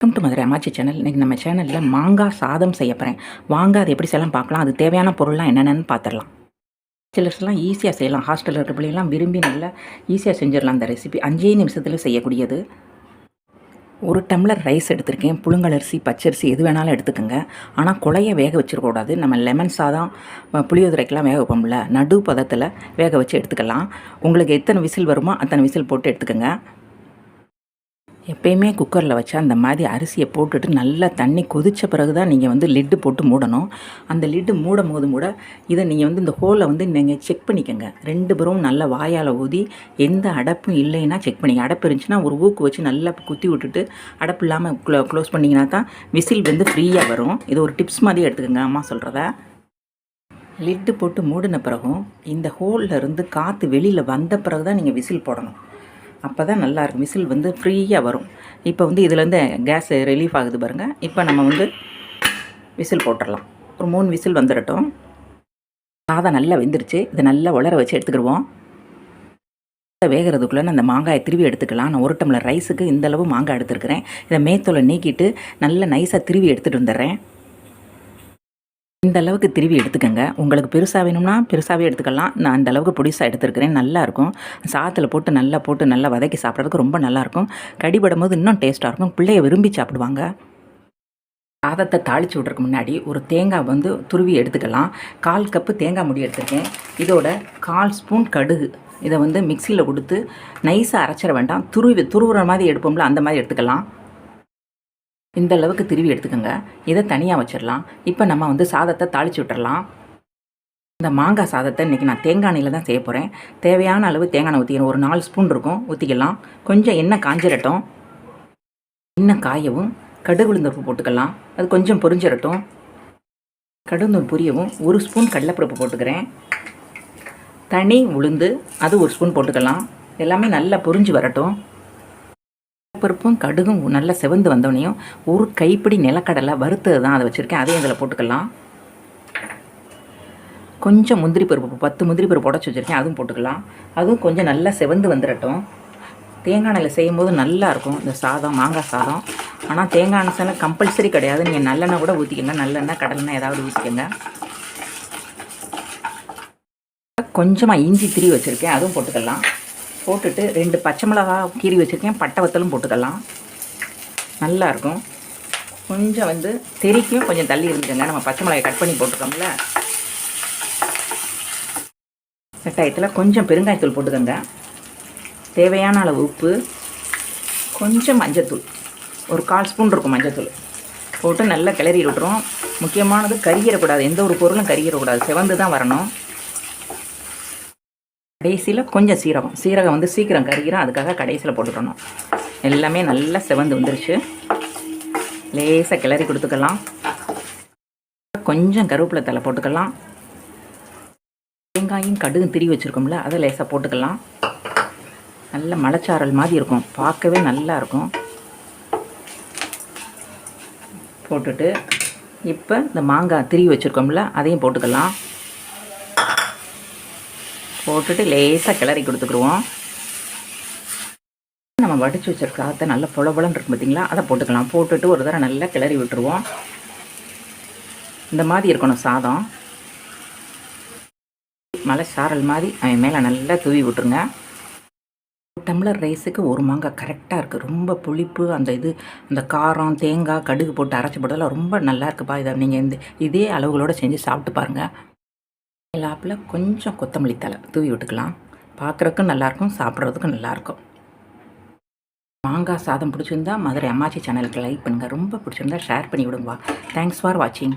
Welcome to Madurai அம்மாச்சி channel. இன்றைக்கி நம்ம சேனலில் மாங்காய் சாதம் செய்ய போகிறேன் வாங்க அது எப்படி செய்யலாம் பார்க்கலாம். அது தேவையான பொருள்லாம் என்னென்னு பார்த்துடலாம். சிலர்ஸ்லாம் ஈஸியாக செய்யலாம். ஹாஸ்டலில் இருக்கிற பிள்ளைங்களாம் விரும்பி நல்லா ஈஸியாக செஞ்சிடலாம் அந்த ரெசிபி அஞ்சே நிமிஷத்தில் செய்யக்கூடியது. ஒரு டம்ளர் ரைஸ் எடுத்திருக்கேன். புழுங்கலரிசி பச்சரிசி எது வேணாலும் எடுத்துக்கோங்க. ஆனால் குழைய வேக வச்சிடக்கூடாது. நம்ம லெமன் சாதம் புளியோதரைக்கெலாம் வேக வைப்போம்ல. நடு பதத்தில் வேக வச்சு எடுத்துக்கலாம். உங்களுக்கு எத்தனை விசில் வருமோ அத்தனை விசில் போட்டு எடுத்துக்கோங்க. எப்பயுமே குக்கரில் வச்சு அந்த மாதிரி அரிசியை போட்டுட்டு நல்லா தண்ணி கொதித்த பிறகு தான் நீங்கள் வந்து லிட்டு போட்டு மூடணும். அந்த லிட்டு மூடும் போது கூட இதை நீங்கள் வந்து இந்த ஹோலை வந்து நீங்கள் செக் பண்ணிக்கோங்க. ரெண்டு பேரும் நல்லா வாயால் ஊதி எந்த அடப்பும் இல்லைன்னா செக் பண்ணிங்க அடப்பு இருந்துச்சுன்னா ஒரு ஊக்கு வச்சு நல்லா குத்தி விட்டுட்டு அடப்பு இல்லாமல் க்ளோ க்ளோஸ் பண்ணிங்கன்னா தான் விசில் வந்து ஃப்ரீயாக வரும். இது ஒரு டிப்ஸ் மாதிரி எடுத்துக்கோங்க அம்மா சொல்கிறத லிட்டு போட்டு மூடின பிறகும் இந்த ஹோலில் இருந்து காற்று வெளியில் வந்த பிறகு தான் நீங்கள் விசில் போடணும். அப்போ தான் நல்லாயிருக்கும் விசில் வந்து ஃப்ரீயாக வரும். இப்போ வந்து இதுலேருந்து கேஸ் ரிலீஃப் ஆகுது பாருங்கள் இப்போ நம்ம வந்து விசில் போட்டுடலாம் ஒரு மூணு விசில் வந்துடட்டும் சாதம் நல்லா வெந்துருச்சு. இதை நல்லா உலர வச்சு எடுத்துக்கிடுவோம். வேகிறதுக்குள்ளே அந்த மாங்காயை திருவி எடுத்துக்கலாம். நான் ஒரு டம்ளர் ரைஸுக்கு இந்தளவு மாங்காய் எடுத்துருக்கிறேன். இதை மேத்தோலை நீக்கிட்டு நல்லா நைஸாக திருவி எடுத்துகிட்டு வந்துடுறேன். இந்த அளவுக்கு திருவி எடுத்துக்கோங்க. உங்களுக்கு பெருசாக வேணும்னா பெருசாகவே எடுத்துக்கலாம். நான் அந்த அளவுக்கு பொடிசாக எடுத்துருக்கிறேன். நல்லாயிருக்கும் சாத்தில் போட்டு நல்லா போட்டு நல்லா வதக்கி சாப்பிட்றதுக்கு ரொம்ப நல்லாயிருக்கும் கடிபடும் போது இன்னும் டேஸ்ட்டாக இருக்கும். பிள்ளைய விரும்பி சாப்பிடுவாங்க. சாதத்தை தாளித்து விட்றதுக்கு முன்னாடி ஒரு தேங்காய் வந்து துருவி எடுத்துக்கலாம். கால் கப்பு தேங்காய் முடி எடுத்துருக்கேன். இதோட கால் ஸ்பூன் கடுகு. இதை வந்து மிக்சியில் கொடுத்து நைஸாக அரைச்சிட வேண்டாம். துருவி துருவுற மாதிரி எடுப்போம்ல அந்த மாதிரி எடுத்துக்கலாம். இந்த அளவுக்கு திருவி எடுத்துக்கோங்க. இதை தனியாக வச்சிடலாம். இப்போ நம்ம வந்து சாதத்தை தாளித்து விட்டுறலாம். இந்த மாங்காய் சாதத்தை இன்றைக்கி நான் தேங்காய் எண்ணெயில் தான் செய்ய போகிறேன் தேவையான அளவு தேங்காய் எண்ணெய் ஊற்றிக்கணும் ஒரு நாலு ஸ்பூன் இருக்கும். ஊற்றிக்கலாம் கொஞ்சம் எண்ணெய் காஞ்சிரட்டும். எண்ணெய் காயவும். கடுகு உளுந்தப்பூ போட்டுக்கலாம். அது கொஞ்சம் பொரிஞ்சிடட்டும் கடுந்தூள் புரியவும். ஒரு ஸ்பூன் கடலைப்பருப்பு போட்டுக்கிறேன். தனி உளுந்து அது ஒரு ஸ்பூன் போட்டுக்கலாம். எல்லாமே நல்லா பொரிஞ்சு வரட்டும். பருப்பும் கடுகும் நல்லா செவந்து வந்தோடனையும் ஒரு கைப்பிடி நிலக்கடலை வறுத்தது தான் அதை வச்சுருக்கேன். அதையும் இதில் போட்டுக்கலாம். கொஞ்சம் முந்திரி பருப்பு பத்து முந்திரி பருப்பு உடச்சி வச்சுருக்கேன். அதுவும் போட்டுக்கலாம். அதுவும் கொஞ்சம் நல்லா செவந்து வந்துடட்டும் தேங்காய் எண்ணெயில் செய்யும்போது நல்லாயிருக்கும் இந்த சாதம் மாங்காய் சாதம். ஆனால் தேங்காய் எண்ணெய் கம்பல்சரி கிடையாது. நீங்கள் நல்லெண்ணெய் கூட ஊற்றிக்கங்க நல்லெண்ணெய் கடலெண்ணெய் ஏதாவது ஊற்றிக்கங்க கொஞ்சமாக இஞ்சி திரி வச்சுருக்கேன். அதுவும் போட்டுக்கலாம். போட்டுட்டு ரெண்டு பச்சை மிளகா கீறி வச்சுருக்கேன். பட்டை வத்தலும் போட்டுக்கலாம். நல்லாயிருக்கும் கொஞ்சம் வந்து தெரிக்கும். கொஞ்சம் தள்ளி இருந்துச்சுங்க நம்ம பச்சை மிளகாய் கட் பண்ணி போட்டுக்கோம்ல. வெங்காயத்தில் கொஞ்சம் பெருங்காயத்தூள் போட்டுக்கோங்க. தேவையான அளவு உப்பு. கொஞ்சம் மஞ்சத்தூள் ஒரு கால் ஸ்பூன் இருக்கும் மஞ்சத்தூள் போட்டு நல்லா கிளறி விட்டுரும். முக்கியமானது கறியிடக்கூடாது எந்த ஒரு பொருளும் கறியிடக்கூடாது செவந்து தான் வரணும். கடைசியில் கொஞ்சம் சீரகம். சீரகம் வந்து சீக்கிரம் கருகிறோம் அதுக்காக கடைசியில் போட்டுக்கணும். எல்லாமே நல்லா செவந்து வந்துருச்சு. லேசாக கிளறி கொடுத்துக்கலாம். கொஞ்சம் கருவேப்பிலை தலை போட்டுக்கலாம். வெங்காயம் கடுகு திரி வச்சுருக்கோம்ல அதை லேசாக போட்டுக்கலாம். நல்ல மலைச்சாரல் மாதிரி இருக்கும். பார்க்கவே நல்லா இருக்கும். போட்டுட்டு இப்போ இந்த மாங்காய் திரி வச்சுருக்கோம்ல அதையும் போட்டுக்கலாம். போட்டுட்டு லேசாக கிளறி கொடுத்துக்குருவோம் நம்ம வடித்து வச்ச சாதத்தை நல்லா பொல இருக்கும் பார்த்தீங்களா அதை போட்டுக்கலாம். போட்டுட்டு ஒரு தடவை நல்லா கிளறி விட்டுருவோம். இந்த மாதிரி இருக்கணும் சாதம். மலை சாரல் மாதிரி அவன் மேலே நல்லா தூவி விட்டுருங்க. டம்ளர் ரைஸுக்கு ஒரு மாங்காய் கரெக்டாக இருக்குது ரொம்ப புளிப்பு அந்த இது அந்த காரம் தேங்காய் கடுகு போட்டு அரைச்சி போட்டதெல்லாம் ரொம்ப நல்லா இருக்குப்பா. இதை நீங்கள் இந்த இதே அளவுகளோடு செஞ்சு சாப்பிட்டு பாருங்கள் லாப்பில் கொஞ்சம் கொத்தமல்லி தலை தூவி விட்டுக்கலாம். பார்க்குறதுக்கும் நல்லாயிருக்கும் சாப்பிட்றதுக்கும் நல்லாயிருக்கும். மாங்காய் சாதம் பிடிச்சிருந்தா மதுரை அம்மாச்சி சேனலுக்கு லைக் பண்ணுங்கள் ரொம்ப பிடிச்சிருந்தா ஷேர் பண்ணி விடுங்கப்பா தேங்க்ஸ் ஃபார் வாட்சிங்